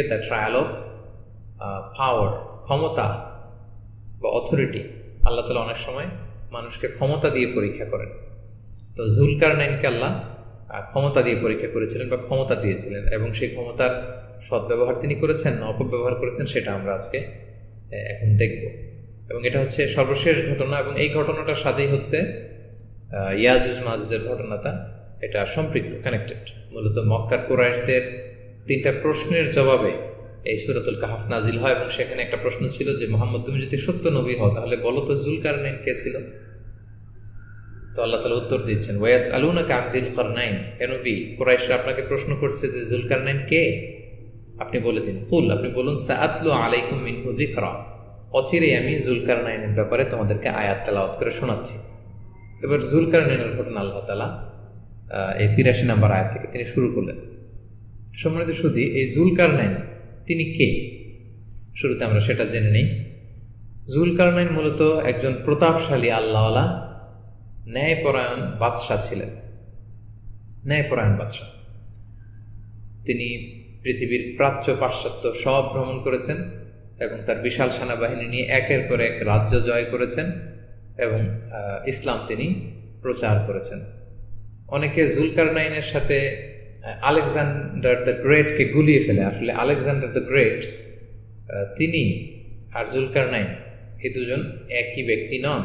The trial of power ক্ষমতা বা authority আল্লাহ তালা অনেক সময় মানুষকে ক্ষমতা দিয়ে পরীক্ষা করেন। তো জুলকার নাইনকে আল্লাহ ক্ষমতা দিয়ে পরীক্ষা করেছিলেন বা ক্ষমতা দিয়েছিলেন এবং সেই ক্ষমতার সদ্ব্যবহার তিনি করেছেন না অপব্যবহার করেছেন, সেটা আমরা আজকে এখন দেখব। এবং এটা হচ্ছে সর্বশেষ ঘটনা এবং এই ঘটনাটার সাথেই হচ্ছে ইয়াজুজ মাজুজের ঘটনাটা। এটা সম্পৃক্ত কানেক্টেড মূলত মক্কার কোরাইশদের তিনটা প্রশ্নের জবাবে এই সুরাতুল কাহাফ নাজিল হয় এবং সেখানে একটা প্রশ্ন ছিল যে, মোহাম্মদ, তুমি যদি সত্য নবী হও, তাহলে বলো তো জুলকার নাইন কে ছিল? তো আল্লাহ তালা উত্তর দিচ্ছেন ওয়াস আলুনা আব্দুল কারনাইন হে নবী, কোরাইশরা আপনাকে প্রশ্ন করছে যে জুলকার নাইন কে? আপনি বলে দিন ফুল আপনি বলুন, সাআতলু আলাইকুম মিনহু যিকরা। অচিরে আমি জুলকার নাইনের ব্যাপারে তোমাদেরকে আয়াত তেলাওয়াত করে শোনাচ্ছি। এবার জুলকার নাইনের ঘটনা আল্লাহ তালা এই তিরাশি নম্বর আয়াত থেকে তিনি শুরু করলেন। সম্মানিত সুদী এই জুলকার নাইন তিনি কে? শুরুতে আমরা সেটা জেনে নিই। জুলকার নাইন মূলত একজন প্রতাপশালী আল্লাহওয়ালা, ন্যায়পরায়ণ বাদশাহ ছিলেন। ন্যায়পরায়ণ বাদশাহ। তিনি পৃথিবীর প্রাচ্য পাশ্চাত্য সব ভ্রমণ করেছেন এবং তার বিশাল সেনাবাহিনী নিয়ে একের পর এক রাজ্য জয় করেছেন এবং ইসলাম তিনি প্রচার করেছেন। অনেকে জুলকার নাইনের সাথে আলেকজান্ডার দ্য গ্রেটকে গুলিয়ে ফেলে। আসলে আলেকজান্ডার দ্য গ্রেট তিনি আর জুলকার নাইন এই দুজন একই ব্যক্তি নন।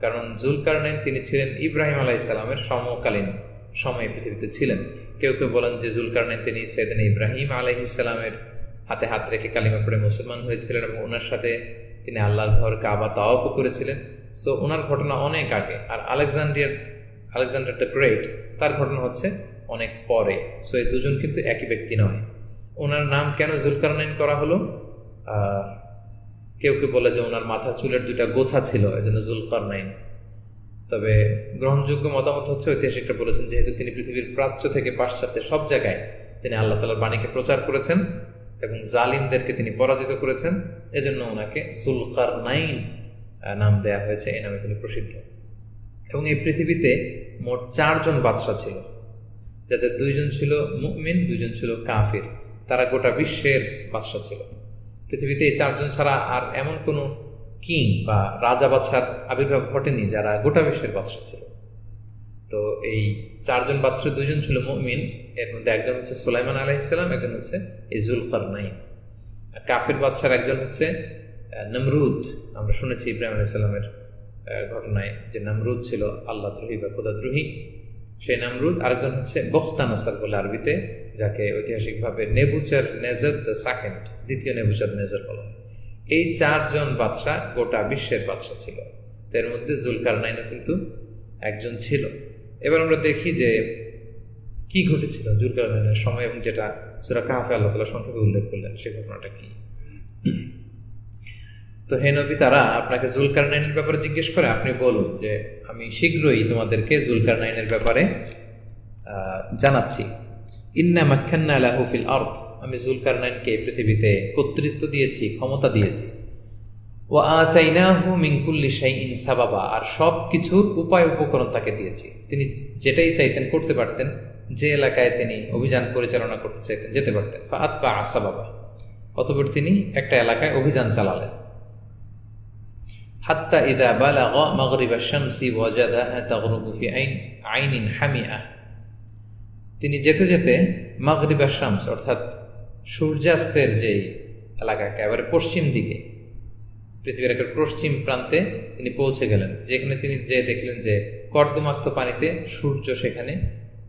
কারণ জুলকার নাইন তিনি ছিলেন ইব্রাহিম আলাহ ইসলামের সমকালীন সময়ে পৃথিবীতে ছিলেন। কেউ কেউ বলেন যে জুলকার নাইন তিনি সেদিন ইব্রাহিম আলাহ ইসলামের হাতে হাত রেখে কালিমা পড়ে মুসলমান হয়েছিলেন এবং ওনার সাথে তিনি আল্লাহর ঘর কাবা তাওয়াফও করেছিলেন। সো ওনার ঘটনা অনেক আগে। আর আলেকজান্ডার আলেকজান্ডার দ্য গ্রেট, তার ঘটনা হচ্ছে অনেক পরে। সো এই দুজন কিন্তু একই ব্যক্তি নয়। ওনার নাম কেন জুলকারনাইন করা হলো? আহ, কেউ কেউ বলে যে ওনার মাথা চুলের দুইটা গোছা ছিল এই জন্য জুলকারনাইন। তবে গ্রহণযোগ্য মতামত হচ্ছে ঐতিহাসিকরা বলেছেন যেহেতু তিনি পৃথিবীর প্রাচ্য থেকে পাশ্চাত্যে সব জায়গায় তিনি আল্লাহ তালার বাণীকে প্রচার করেছেন এবং জালিমদেরকে তিনি পরাজিত করেছেন এজন্য ওনাকে জুলকার নাইন নাম দেয়া হয়েছে এই নামে তিনি প্রসিদ্ধ। এবং এই পৃথিবীতে মোট চারজন বাদশাহ ছিল। যাদের দুইজন ছিল মুমিন, দুইজন ছিল কাফির। তারা গোটা বিশ্বের বাদশাহ ছিল। পৃথিবীতে এই চারজন ছাড়া আর এমন কোনো কিং বা রাজা বাদশার আবির্ভাব ঘটেনি যারা গোটা বিশ্বের বাদশাহ ছিল। তো এই চারজন বাদশার দুইজন ছিল মুমিন। এর মধ্যে একজন হচ্ছে সুলাইমান আলাইসাল্লাম একজন হচ্ছে এই জুলকার নাইন আর কাফির বাদশার একজন হচ্ছে নমরুদ। আমরা শুনেছি ইব্রাহিম আলাইসাল্লামের ঘটনায় যে নমরুদ ছিল আল্লাহ দ্রোহী বা খোদাদ্রোহী। সেই নামরুদ, আরেকজন হচ্ছে বখতানাসার বলে আরবিতে, যাকে ঐতিহাসিকভাবে নেবুচার নেজার দ্য সেকেন্ড, দ্বিতীয় নেবুচার নেজার বলা। এই চারজন বাদশাহ গোটা বিশ্বের বাদশাহ ছিল। এর মধ্যে জুলকার নাইনও কিন্তু একজন ছিল। এবার আমরা দেখি যে কি ঘটেছিল জুলকার নাইনের সময় এবং যেটা সুরা কাহাফে আল্লাহ তালা সংক্ষেপে উল্লেখ করলেন, সে ঘটনাটা কি? তো হে নবী, তারা আপনাকে জুলকার নাইনের ব্যাপারে জিজ্ঞেস করে, আপনি বলুন যে আমি শীঘ্রই তোমাদেরকে জুলকার নাইনের ব্যাপারে জানাচ্ছি। ইন্না মাক্ষান্না লাহু ফিল আর্থ আমি জুলকার নাইনকে পৃথিবীতে কর্তৃত্ব দিয়েছি, ক্ষমতা দিয়েছি। ও আচাইনাহু মিনকুল্লি শাইইন সাবাবা, আর সব কিছুর উপায় উপকরণ তাকে দিয়েছি। তিনি যেটাই চাইতেন করতে পারতেন, যে এলাকায় তিনি অভিযান পরিচালনা করতে চাইতেন, যেতে পারতেন। ফাত আসা বাবা অতপর তিনি একটা এলাকায় অভিযান চালালেন। হাত্তা ইদা বালা গ মগরিবা শামসি ওয়াজাদা তাগরুবুফি আইন, আইনিন হামিয়া তিনি যেতে যেতে মগরিবা শামস, অর্থাৎ সূর্যাস্তের যেই এলাকাকে, এবারে পশ্চিম দিকে, পৃথিবীর একটা পশ্চিম প্রান্তে তিনি পৌঁছে গেলেন। যেখানে তিনি যে দেখলেন যে কর্দমাক্ত পানিতে সূর্য সেখানে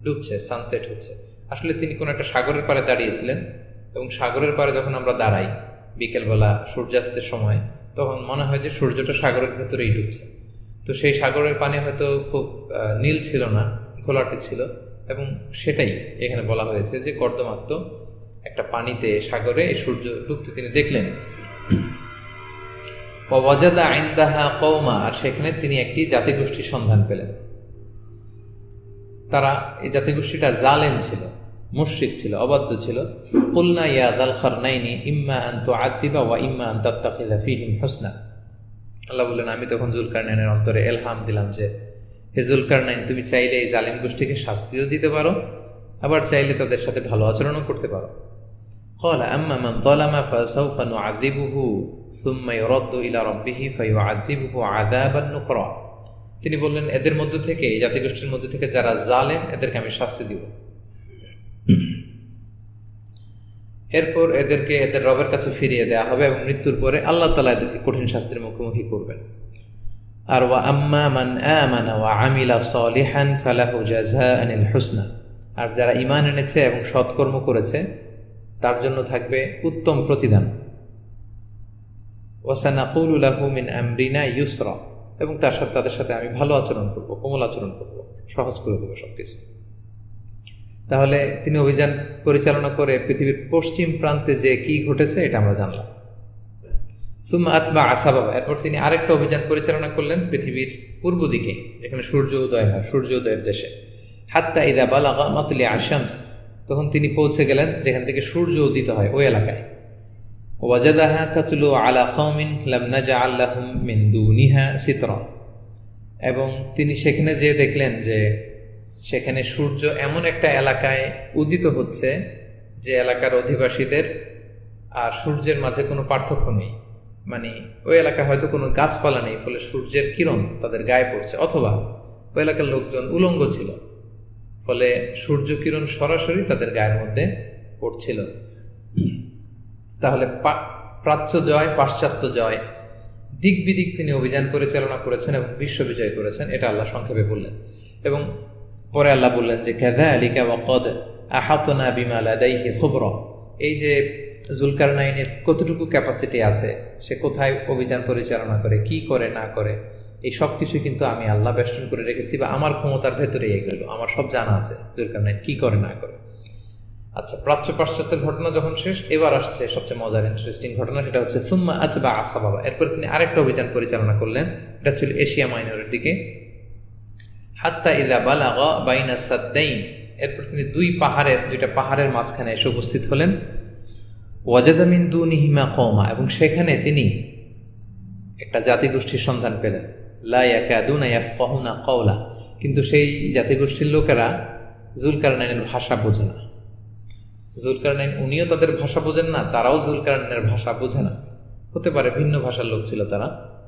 ডুবছে সানসেট হচ্ছে। আসলে তিনি কোনো একটা সাগরের পাড়ে দাঁড়িয়েছিলেন এবং সাগরের পাড়ে যখন আমরা দাঁড়াই, বিকেলবেলা সূর্যাস্তের সময় তখন মনে হয় যে সূর্যটা সাগরের ভেতরেই ডুবছে। তো সেই সাগরের পানি হয়তো খুব নীল ছিল না, ঘোলাটে ছিল এবং সেটাই এখানে বলা হয়েছে যে কর্দমাক্ত একটা পানিতে সাগরে সূর্য ডুবতে তিনি দেখলেন। ওয়াজাদা আইন্দাহা কৌমা আর সেখানে তিনি একটি জাতিগোষ্ঠীর সন্ধান পেলেন। তারা এই জাতিগোষ্ঠীটা জালেম ছিল। মুশরিক ছিল অবাধ্য ছিল কুলনা ইয়া দাল খারনাইনি ইম্মা আন তুআযিবা ওয়া ইম্মা আন তাত্তাখিযা ফীহিম হুসনা আল্লাহ বললেন আমি তখন জুলকারনাইনের অন্তরে এলহাম দিলাম যে হে জুলকারনাইন তুমি চাইলে এই জালিম গোষ্ঠীকে শাস্তিও দিতে পারো আবার চাইলে তাদের সাথে ভালো আচরণও করতে পারো قال أما من ظلم فسوف نعذبه ثم يرد إلى ربه فيعذبه عذابا نكرا তিনি বললেন এদের মধ্যে থেকে এই জাতিগোষ্ঠীর মধ্যে থেকে যারা জালেম এদেরকে আমি শাস্তি দিব এরপর এদেরকে এদের রবের কাছে ফিরিয়ে দেওয়া হবে এবং মৃত্যুর পরে আল্লাহ তালা এদেরকে কঠিন শাস্তির মুখোমুখি করবেন। আর ওয়া আম্মা মান আমানা ওয়া আমিলা সলিহান ফালাহু জাযাআনিল হুসনা আর যারা ঈমান এনেছে এবং সৎকর্ম করেছে, তার জন্য থাকবে উত্তম প্রতিদান। ওয়াসানাকুলু লাহু মিন আমরিনা ইউসরা। এবং তার সাথে, তাদের সাথে আমি ভালো আচরণ করব, কোমল আচরণ করব। সহজ করে দেবো সবকিছু। তাহলে তিনি অভিযান পরিচালনা করে পৃথিবীর পশ্চিম প্রান্তে যে কি ঘটেছে, এটা আমরা জানলাম। সুম্মা আতবা আসাবাবা। এরপর তিনি আরেকটা অভিযান পরিচালনা করলেন পৃথিবীর পূর্ব দিকে যেখানে সূর্য উদয় হয়, সূর্য উদয়ের দেশে। হাত্তা ইদা বালাগা মাতলি আশামস। তখন তিনি পৌঁছে গেলেন যেখান থেকে সূর্য উদিত হয়, ওই এলাকায়। ওয়াজাদাহা তাতুলু আলা কওমিন লাম নাজআল লাহুম মিন দুনিহা সিতরা। এবং তিনি সেখানে যেয়ে দেখলেন যে সেখানে সূর্য এমন একটা এলাকায় উদিত হচ্ছে যে এলাকার অধিবাসীদের আর সূর্যের মাঝে কোনো পার্থক্য নেই। মানে ওই এলাকায় হয়তো কোনো গাছপালা নেই, ফলে সূর্যের কিরণ তাদের গায়ে পড়ছে। অথবা ওই এলাকার লোকজন উলঙ্গ ছিল, ফলে সূর্য কিরণ সরাসরি তাদের গায়ের মধ্যে পড়ছিল। তাহলে প্রাচ্য জয়, পাশ্চাত্য জয়, দিক বিদিক তিনি অভিযান পরিচালনা করেছেন এবং বিশ্ব বিজয় করেছেন, এটা আল্লাহ সংক্ষেপে বললেন। এবং পরে আল্লাহ বললেন যে খেদা আলিকা ওয়াকদ আহাতনা বিমাল আদাইহি খবর। এই যে জুলকার নাইনের কতটুকু ক্যাপাসিটি আছে, সে কোথায় অভিযান পরিচালনা করে, কি করে, না করে, এই সব কিছু কিন্তু আমি আল্লাহ বেষ্টন করে রেখেছি বা আমার ক্ষমতার ভেতরেই এগুলো, আমার সব জানা আছে জুলকার নাইন কি করে, না করে। আচ্ছা প্রাচ্য পাশ্চাত্যের ঘটনা যখন শেষ, এবার আসছে সবচেয়ে মজার ইন্টারেস্টিং ঘটনা, সেটা হচ্ছে, সুম্মা আচ্ছা বা আসা বাবা এরপর তিনি আরেকটা অভিযান পরিচালনা করলেন, এটা ছিল এশিয়া মাইনরের দিকে। হাত্তা ইলা বালাগা বাইনা সাদ্দাইন। এরপর তিনি দুই পাহাড়ের, দুইটা পাহাড়ের মাঝখানে এসে উপস্থিত হলেন। ওয়াজাদামিন দু নিহিমা কৌমা এবং সেখানে তিনি একটা জাতিগোষ্ঠীর সন্ধান পেলেন। ইয়াফকাহুনা কওলা। কিন্তু সেই জাতিগোষ্ঠীর লোকেরা জুলকারনাইনের ভাষা বোঝে না। জুলকারনাইন উনিও তাদের ভাষা বোঝেন না, তারাও জুলকারনাইনের ভাষা বোঝে না। হতে পারে ভিন্ন ভাষার লোক ছিল তারা।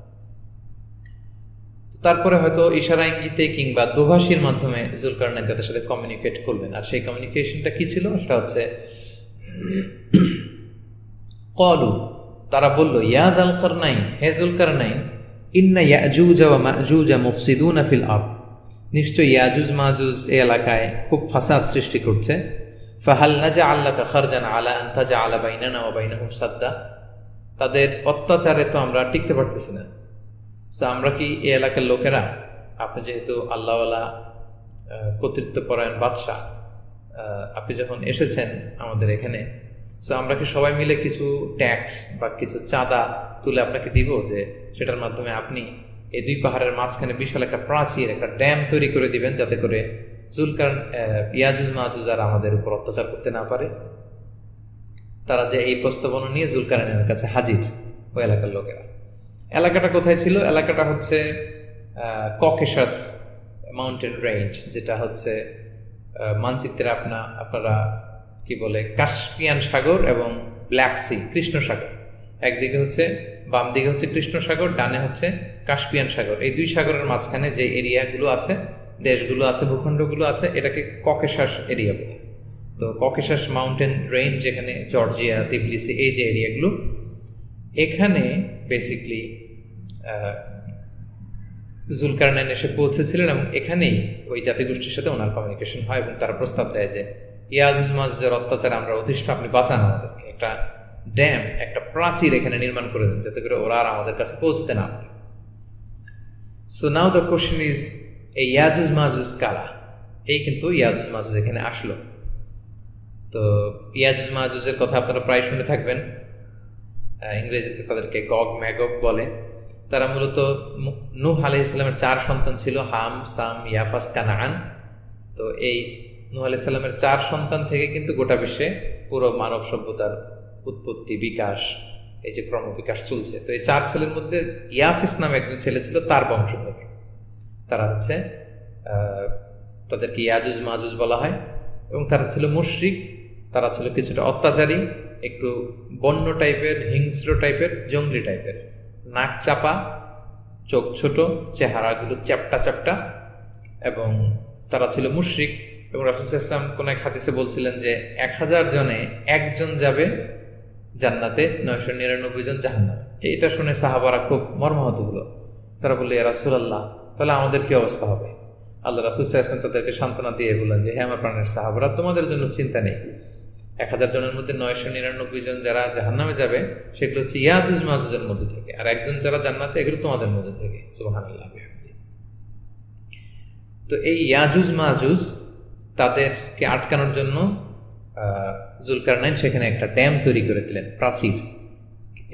তারপরে হয়তো ইশারা ইঙ্গিতে কিংবা দোভাষীর মাধ্যমে জুলকারনাইন তাদের সাথে কমিউনিকেট করবেন আর সেই কমিউনিকেশনটা কি ছিল? সেটা হচ্ছে, কলু তারা বলল ইয়াদ আল কারনাইন হে জুলকারনাইন, ইন্না ইয়াজুজা ওয়া মাজুজা মুফসিদুনা ফিল আরদ নিশ্চয় ইয়াজুজ মাজুজ এই এলাকায় খুব ফাসাদ সৃষ্টি করছে। ফাহাল নাজা আল্লাকা খারজান আলা আন্তাজা আলা বাইনানা ওয়া বাইনাহুম সাদ্দা তাদের অত্যাচারে তো আমরা টিকতে পারতেছি না। সো আমরা কি এই এলাকার লোকেরা? আপনি যেহেতু আল্লাহওয়ালা কর্তৃত্বপরায়ণ বাদশাহ আপনি যখন এসেছেন আমাদের এখানে সো আমরা কি সবাই মিলে কিছু ট্যাক্স বা কিছু চাঁদা তুলে আপনাকে দিব যে সেটার মাধ্যমে আপনি এই দুই পাহাড়ের মাঝখানে বিশাল একটা প্রাচীর, একটা ড্যাম তৈরি করে দিবেন যাতে করে জুলকার ইয়াজুজ মাহুজ আর আমাদের উপর অত্যাচার করতে না পারে? তারা যে এই প্রস্তাবনা নিয়ে জুলকারনের কাছে হাজির, ওই এলাকার লোকেরা। এলাকাটা কোথায় ছিল? এলাকাটা হচ্ছে ককেশাস মাউন্টেন রেঞ্জ যেটা হচ্ছে মানচিত্রে আপনা, আপনারা কি বলে কাশ্মিয়ান সাগর এবং ব্ল্যাক সি কৃষ্ণ সাগর। একদিকে হচ্ছে, বাম দিকে হচ্ছে কৃষ্ণ সাগর, ডানে হচ্ছে কাশ্মিয়ান সাগর। এই দুই সাগরের মাঝখানে যে এরিয়াগুলো আছে, দেশগুলো আছে, ভূখণ্ডগুলো আছে, এটাকে ককেশাস এরিয়া বলে। তো ককেশাস মাউন্টেন রেঞ্জ যেখানে জর্জিয়া তিবলিসি এই যে এরিয়াগুলো, এখানে বেসিকলি জুলকারনাইন এসে পৌঁছেছিলেন এবং এখানেই ওই জাতিগোষ্ঠীর সাথে ওনার কমিউনিকেশন হয় এবং তারা প্রস্তাব দেয় যে ইয়াজুজ মাজুজের অত্যাচারে আমরা অতিষ্ঠ আপনি বাঁচান আমাদেরকে। একটা ড্যাম একটা প্রাচীর এখানে নির্মাণ করে দেন, যাতে করে ওরা আর আমাদের কাছে পৌঁছতে না পারে। So now the question is এই ইয়াজুজ মাজুজ কারা? এই কিন্তু ইয়াজুজ মাজুজ এখানে আসলো। তো ইয়াজুজ মাজুজের কথা আপনারা প্রায় শুনে থাকবেন। ইংরেজিতে তাদেরকে গগ ম্যাগক বলে। তারা মূলত নূহ আলহ ইসলামের চার সন্তান ছিল, হাম, সাম, ইয়াফাস কানান তো এই নূহ আলাহ ইসলামের চার সন্তান থেকে কিন্তু গোটা বিশ্বে পুরো মানব সভ্যতার উৎপত্তি, বিকাশ, এই যে ক্রমবিকাশ চলছে। তো এই চার ছেলের মধ্যে ইয়াফিস নামে একজন ছেলে ছিল, তার বংশধর। তারা হচ্ছে তাদেরকে ইয়াজুজ মাজুজ বলা হয়। এবং তারা ছিল মুশরিক, তারা ছিল কিছুটা অত্যাচারী, একটু বন্য টাইপের, হিংস্র টাইপের, জঙ্গলি টাইপের। নাক চাপা, চোখ ছোট, চেহারাগুলো চ্যাপটা চ্যাপটা, এবং তারা ছিল মুশরিক এবং রাসুল ইসলাম কোন এক হাদিসে বলছিলেন যে এক হাজার জনে একজন যাবে জান্নাতে, নয়শো নিরানব্বই জন জাহান্নাম। এটা শুনে সাহাবারা খুব মর্মাহত হলো। তারা বলল রাসুল আল্লাহ তাহলে আমাদের কি অবস্থা হবে? আল্লাহ রাসুল ইসলাম তাদেরকে সান্ত্বনা দিয়ে বললেন যে হ্যাঁ আমার প্রাণের সাহাবারা, তোমাদের জন্য চিন্তা নেই। এক হাজার জনের মধ্যে নয়শো নিরানব্বই জন যারা জাহান্নামে যাবে, সেগুলো হচ্ছে ইয়াজুজ মাহুজের মধ্যে থেকে। আর একজন যারা জান্নাতে, এগুলো তোমাদের মধ্যে থেকে। সুবাহান তো এই ইয়াজুজ মাহুজ তাদেরকে আটকানোর জন্য জুলকার নাইন সেখানে একটা ড্যাম তৈরি করে দিলেন, প্রাচীর।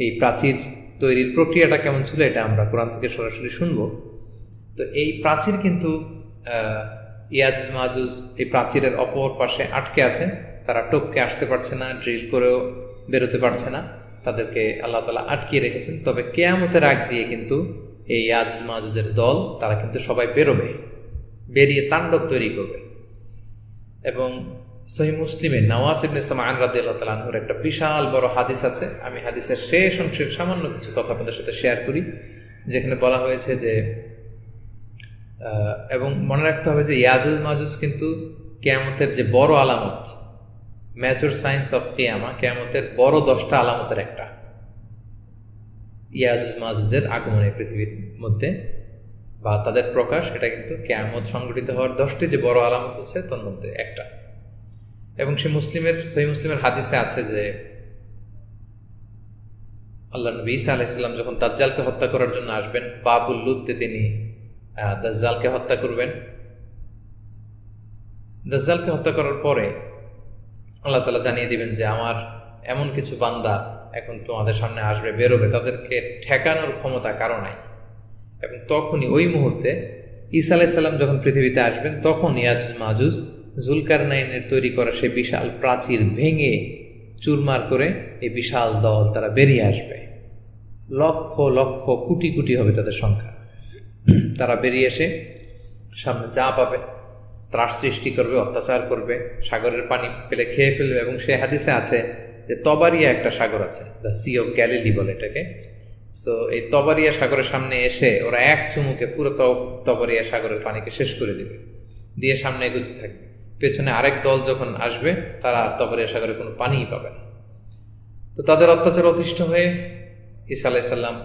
এই প্রাচীর তৈরির প্রক্রিয়াটা কেমন ছিল, এটা আমরা কোরআন থেকে সরাসরি শুনব। তো এই প্রাচীর কিন্তু ইয়াজুজ মাহুজ এই প্রাচীরের অপর পাশে আটকে আছে। তারা টপকে আসতে পারছে না ড্রিল করেও বেরোতে পারছে না। তাদেরকে আল্লাহ তালা আটকিয়ে রেখেছেন। তবে কেয়ামতের আগ দিয়ে কিন্তু এই আজুজ মাজুজের দল, তারা কিন্তু সবাই বেরোবে, বেরিয়ে তাণ্ডব তৈরি করবে। এবং সহি মুসলিমের নওয়াজ ইবনে সামান রাদি আল্লাহ তালাহুর একটা বিশাল বড় হাদিস আছে। আমি হাদিসের শেষ অংশের সামান্য কিছু কথা আপনাদের সাথে শেয়ার করি, যেখানে বলা হয়েছে যে এবং মনে রাখতে হবে যে ইয়াজুল মাজুজ কিন্তু কেয়ামতের যে বড় আলামত ম্যাচুর সায়েন্স অফ কেয়ামা কেয়ামতের বড় দশটা আলামতের একটা। ইয়াজুজ মাজুজের আগমনের পৃথিবীর মধ্যে, বা তাদের প্রকাশ, এটা কিন্তু কেয়ামত সংগঠিত হওয়ার দশটি যে বড় আলামত হচ্ছে, তার মধ্যে একটা। এবং সে মুসলিমের, সহি মুসলিমের হাদিসে আছে যে, আল্লাহ নবী ইসা আলাইসাল্লাম যখন দাজ্জালকে হত্যা করার জন্য আসবেন, বাবুল লুদ্দে তিনি দাজ্জালকে হত্যা করবেন। দাজ্জালকে হত্যা করার পরে আল্লাহ তালা জানিয়ে দিবেন যে আমার এমন কিছু বান্দা এখন তোমাদের সামনে আসবে, বেরোবে। তাদেরকে ঠেকানোর ক্ষমতা কারও নাই। এবং তখনই ওই মুহূর্তে ঈসা আলাইসাল্লাম যখন পৃথিবীতে আসবেন তখন ইয়াজ মাজুজ জুলকার নাইনের তৈরি করা সে বিশাল প্রাচীর ভেঙে চুরমার করে এই বিশাল দল তারা বেরিয়ে আসবে। লক্ষ লক্ষ, কোটি কোটি হবে তাদের সংখ্যা। তারা বেরিয়ে এসে সামনে যা পাবে। ত্রাস সৃষ্টি করবে, অত্যাচার করবে, সাগরের পানি পেলে খেয়ে ফেলবে এবং সে হাদিসে আছে যে তবারিয়া একটা সাগর আছে দ্য সি অফ গ্যালিলি বলে এটাকে। সো এই তবারিয়া সাগরের সামনে এসে ওরা এক চুমুকে পুরো তবারিয়া সাগরের পানিকে শেষ করে দিবে, দিয়ে সামনে এগোতে থাকবে। পেছনে আরেক দল যখন আসবে, তারা আর তবারিয়া সাগরে কোনো পানিই পাবে না। তো তাদের অত্যাচার অতিষ্ঠ হয়ে ইসা আলাইসাল্লাম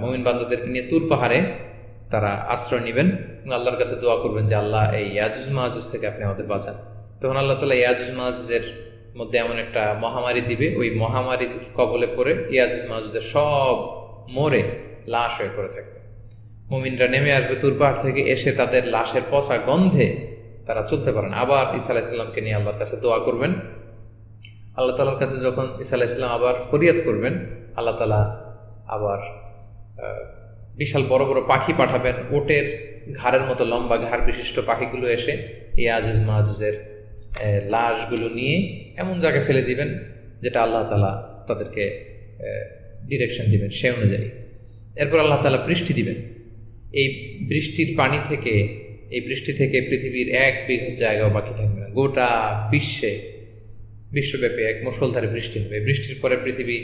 মমিন বান্ধবদেরকে নিয়ে তুর পাহাড়ে তারা আশ্রয় নেবেন আল্লাহর কাছে দোয়া করবেন যে আল্লাহ এই ইয়াজুজ মাহাজুজ থেকে আপনি আমাদের বাঁচান। তখন আল্লাহ তালা ইয়াজুজ মাহাজুজের মধ্যে এমন একটা মহামারী দিবে। ওই মহামারীর কবলে পড়ে ইয়াজুজ মাহাজুজের সব মরে লাশ হয়ে পড়ে থাকবে। মুমিনরা নেমে আসবে তুরপাহাড় থেকে, এসে তাদের লাশের পচা গন্ধে তারা চলতে পারেন। আবার ইসা আলাহিসাল্লামকে নিয়ে আল্লাহর কাছে দোয়া করবেন। আল্লাহ তালার কাছে যখন ইসা আলাহিসাল্লাম আবার ফরিয়াদ করবেন, আল্লাহ তালা আবার বিশাল বড় বড় পাখি পাঠাবেন। ওটের ঘাড়ের মতো লম্বা ঘাড় বিশিষ্ট পাখিগুলো এসে এই আজিজ মাহুজের লাশগুলো নিয়ে এমন জায়গায় ফেলে দিবেন যেটা আল্লাহ তালা তাদেরকে ডিরেকশন দিবেন সে অনুযায়ী। এরপর আল্লাহ তালা বৃষ্টি দিবেন। এই বৃষ্টির পানি থেকে, এই বৃষ্টি থেকে পৃথিবীর এক বৃহৎ জায়গাও বাকি থাকবে না। গোটা বিশ্বে, বিশ্বব্যাপী এক মুসলধারে বৃষ্টি হবে। বৃষ্টির পরে পৃথিবী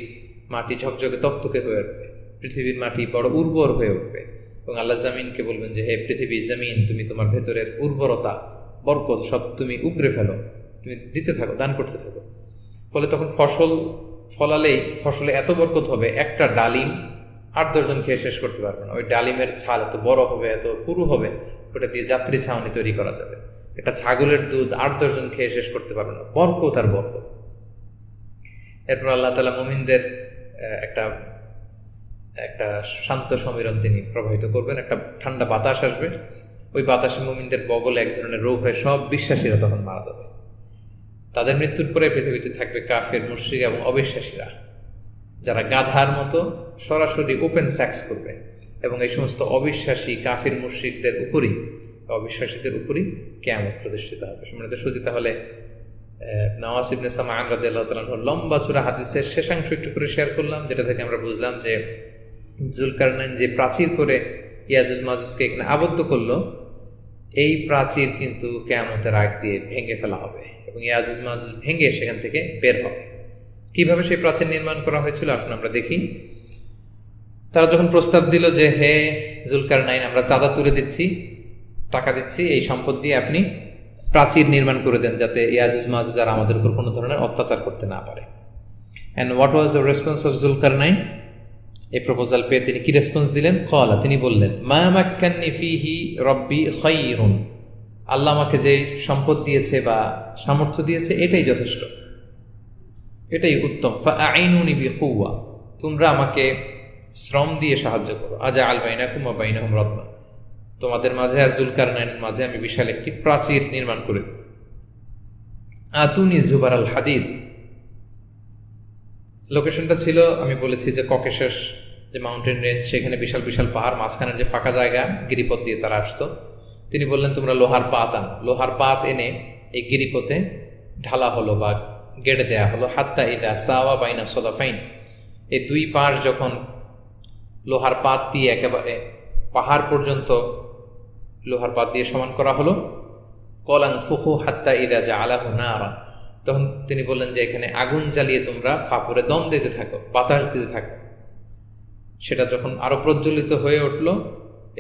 মাটি ঝকঝকে তপ্তকে হয়ে উঠবে। পৃথিবীর মাটি বড় উর্বর হয়ে উঠবে। এবং আল্লাহ জামিনকে বলবেন যে, হে পৃথিবী জামিন, তুমি তোমার ভেতরের উর্বরতা, বরকত সব তুমি উপরে ফেলো। তুমি দিতে থাকো, দান করতে থাকো। ফলে তখন ফসল ফলালেই ফসলে এত বরকত হবে, একটা ডালিম আট দশজন খেয়ে শেষ করতে পারবে না। ওই ডালিমের ছাল এত বড় হবে, এত পুরু হবে, ওটা দিয়ে যাত্রী ছাউনি তৈরি করা যাবে। এটা ছাগলের দুধ আট দশজন খেয়ে শেষ করতে পারবে না। বরকত আর বরকত। এরপর আল্লাহ তালা মুমিনদের একটা একটা শান্ত সমীরণ তিনি প্রবাহিত করবেন, একটা ঠান্ডা বাতাস আসবে। ওই বাতাসে মুমিনদের বগলে এক ধরনের রোগ হয়ে সব বিশ্বাসীরা তখন মারা যাবে। তাদের মৃত্যুর পরে পৃথিবীতে থাকবে কাফের, মুশ্রিক এবং অবিশ্বাসীরা, যারা গাধার মতো সরাসরি ওপেন স্যাক্স করবে এবং এই সমস্ত অবিশ্বাসী কাফির, মুশ্রিকদের উপরই, অবিশ্বাসীদের উপরই কেমন প্রতিষ্ঠিত হবে। সম্মানিত সুজি তাহলে নওয়াজ ইবনে লম্বা চূড়া হাদিসের শেষাংশ একটু করে শেয়ার করলাম, যেটা থেকে আমরা বুঝলাম যে জুলকারনাইন যে প্রাচীর করে ইয়াজুজ মাজুজকে এখানে আবদ্ধ করল, এই প্রাচীর কিন্তু কেয়ামতের আগ দিয়ে ভেঙে ফেলা হবে এবং ইয়াজুজ মাজুজ ভেঙে সেখান থেকে বের হবে। কীভাবে সেই প্রাচীর নির্মাণ করা হয়েছিল এখন আমরা দেখি। তারা যখন প্রস্তাব দিল যে, হে জুলকার নাইন আমরা চাঁদা তুলে দিচ্ছি, টাকা দিচ্ছি, এই সম্পদ দিয়ে আপনি প্রাচীর নির্মাণ করে দেন যাতে ইয়াজুজ মাজুজ আর আমাদের উপর কোনো ধরনের অত্যাচার করতে না পারে। And what was the response of Zulkar নাইন এই প্রপোজাল পেয়ে তিনি কি রেসপন্স দিলেন? কলা তিনি বললেন, মা ফিহি রব্বি খৈরুন আল্লাহ আমাকে যে সম্পদ দিয়েছে বা সামর্থ্য দিয়েছে, এটাই যথেষ্ট। এটাই উত্তম। আইনুনি তোমরা আমাকে শ্রম দিয়ে সাহায্য করো। আজ আল বাইনা কুমা বাইনা হুম রত্না তোমাদের মাঝে আর জুলকার নাইনের মাঝে আমি বিশাল একটি প্রাচীর নির্মাণ করে। আতুনি জুবার আল হাদিদ। লোকেশনটা ছিল, আমি বলেছি যে ককেশাস যে মাউন্টেন রেঞ্জ সেখানে বিশাল বিশাল পাহাড়, মাঝখানের যে ফাঁকা জায়গা, গিরিপথ দিয়ে তারা আসতো। তিনি বললেন, তোমরা লোহার পাত আন। লোহার পাত এনে এই গিরিপথে ঢালা হলো বা গেড়ে দেয়া হলো। হাত্তা ইদা সাওয়া বাইনা সোলাফাইন এই দুই পাশ যখন লোহার পাত দিয়ে একেবারে পাহাড় পর্যন্ত লোহার পাত দিয়ে সমান করা হলো কলাং ফুহু হাত্তা ইদা যা আলাহু না তখন তিনি বললেন যে, এখানে আগুন জ্বালিয়ে তোমরা ফাপুরে দম দিতে থাকো, বাতাস দিতে থাকো। সেটা যখন আরও প্রজ্বলিত হয়ে উঠল,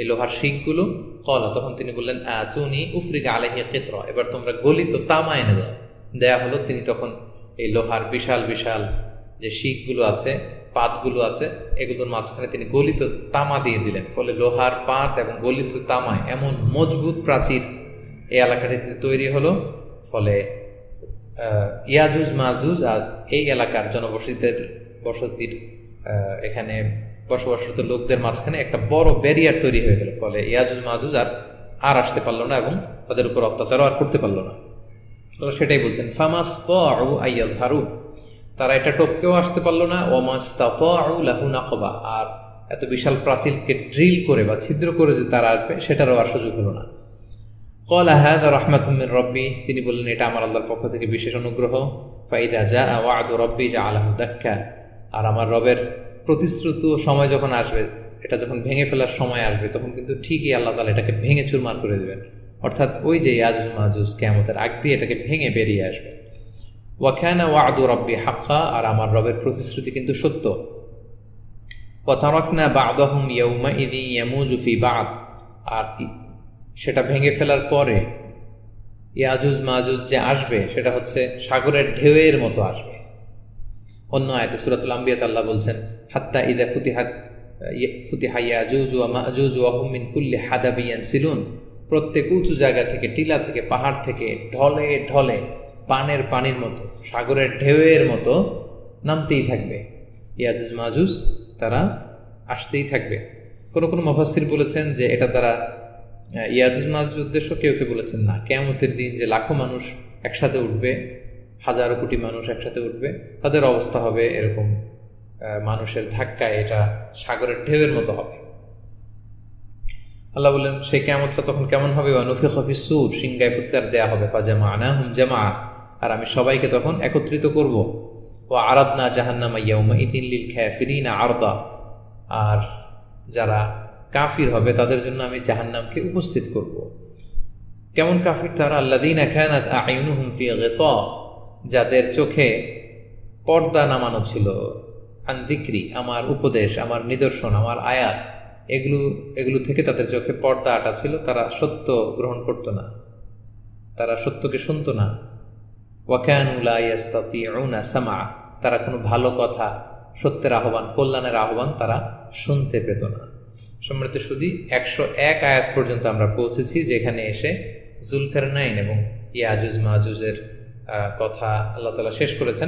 এই লোহার শিখগুলো কলা, তখন তিনি বললেন চুনি উফরিকা আলহি কেত্র। এবার তোমরা গলিত তামা এনে দাও। দেয়া হলো, তিনি তখন এই লোহার বিশাল বিশাল যে শিখগুলো আছে, পাতগুলো আছে, এগুলোর মাঝখানে তিনি গলিত তামা দিয়ে দিলেন। ফলে লোহার পাত এবং গলিত তামায় এমন মজবুত প্রাচীর এই এলাকাটিতে তৈরি হলো। ফলে ইয়াজুজ মাজুজ আর এই এলাকার জনবসতিদের, বসতির এখানে বসবাসরত লোকদের মাঝখানে একটা বড় ব্যারিয়ার তৈরি হয়ে গেল। ফলে ইয়াজুজ মাজুজ আর আর আসতে পারল না এবং তাদের উপর অত্যাচারও আর করতে পারল না। তো সেটাই বলছেন ফামাস তো আউ আইয়াল ভারু তারা এটা টপকেও আসতে পারল না ওমাস লাহু নাকবা। আর এত বিশাল প্রাচীরকে ড্রিল করে বা ছিদ্র করে যে তারা আসবে, সেটারও আর সুযোগ হলো না। কল আহাদ রহমাতুমিন রব্বি তিনি বললেন, এটা আমার আল্লাহর পক্ষ থেকে বিশেষ অনুগ্রহ। ফাইদা যা ওয়াদু রব্বি যা আলাহ দাক্কা। আর আমার রবের প্রতিশ্রুত সময় যখন আসবে, এটা যখন ভেঙে ফেলার সময় আসবে, তখন কিন্তু ঠিকই আল্লাহ তালা এটাকে ভেঙে চুরমার করে দেবেন। অর্থাৎ ওই যে ইয়াজুজ মাহুজ কেমতের আগ দিয়ে এটাকে ভেঙে বেরিয়ে আসবে। ওয়াখানা ওয়াদু রব্বি হাক্কা, আর আমার রবের প্রতিশ্রুতি কিন্তু সত্য। ওয়াতারকনা বাদহম ইয়ৌমা ইদি ইয়ামুজুফি বাদ। আর সেটা ভেঙে ফেলার পরে ইয়াজুজ মাজুজ যে আসবে, সেটা হচ্ছে সাগরের ঢেউয়ের মতো আসবে। অন্য আয়তে সুরাতুল আম্বিয়াত আল্লাহ বলছেন, হাত্তা ইদা ফুতিহাত ফুতিহা ইয়াজুজ ওয়া মাজুজ ওয়া কুল্লি হাদাবিয়ান সিলুন প্রত্যেক উঁচু জায়গা থেকে, টিলা থেকে, পাহাড় থেকে, ঢলে ঢলে, পানের পানির মতো, সাগরের ঢেউয়ের মতো নামতেই থাকবে। ইয়াজুজ মাজুজ তারা আসতেই থাকবে। কোনো কোনো মফাসির বলেছেন যে এটা তারা ইয়াজুজ মাজুজ উদ্দেশ্য কেউ কেউ বলেছেন না। কেমতের দিন যে লাখো মানুষ একসাথে উঠবে, হাজারো কোটি মানুষ একসাথে উঠবে, তাদের অবস্থা হবে এরকম মানুষের ধাক্কায় এটা সাগরের ঢেউয়ের মতো হবে। আল্লাহ বললেন, সেই কেমতটা তখন কেমন হবে? অনুফি খফি সুর সিংগায় ফুৎকার দেয়া হবে। পাজামা আনা হুম জামা আর আমি সবাইকে তখন একত্রিত করব। ও আরাদনা জাহান্নামা ইয়াউমা ইতিন লিল খ্যাফিরিনা আরদা, আর যারা কাফির হবে, তাদের জন্য আমি জাহান্নামকে উপস্থিত করব। কেমন কাফির তারা? আল্লাদিন ফি গিতা, যাদের চোখে পর্দা নামানো ছিল। আন্দিক্রি আমার উপদেশ, আমার নিদর্শন, আমার আয়াত, এগুলো এগুলো থেকে তাদের চোখে পর্দা আটা ছিল, তারা সত্য গ্রহণ করতো না। তারা সত্যকে শুনতো না। ওয়াকানুলা সামা তারা কোনো ভালো কথা, সত্যের আহ্বান, কল্যাণের আহ্বান তারা শুনতে পেত না। সম্মানিত সুদী একশো এক আয়াত পর্যন্ত আমরা পৌঁছেছি, যেখানে এসে জুলকার নাইন এবং ইয়াজুজ মাহুজের কথা আল্লাহ তালা শেষ করেছেন।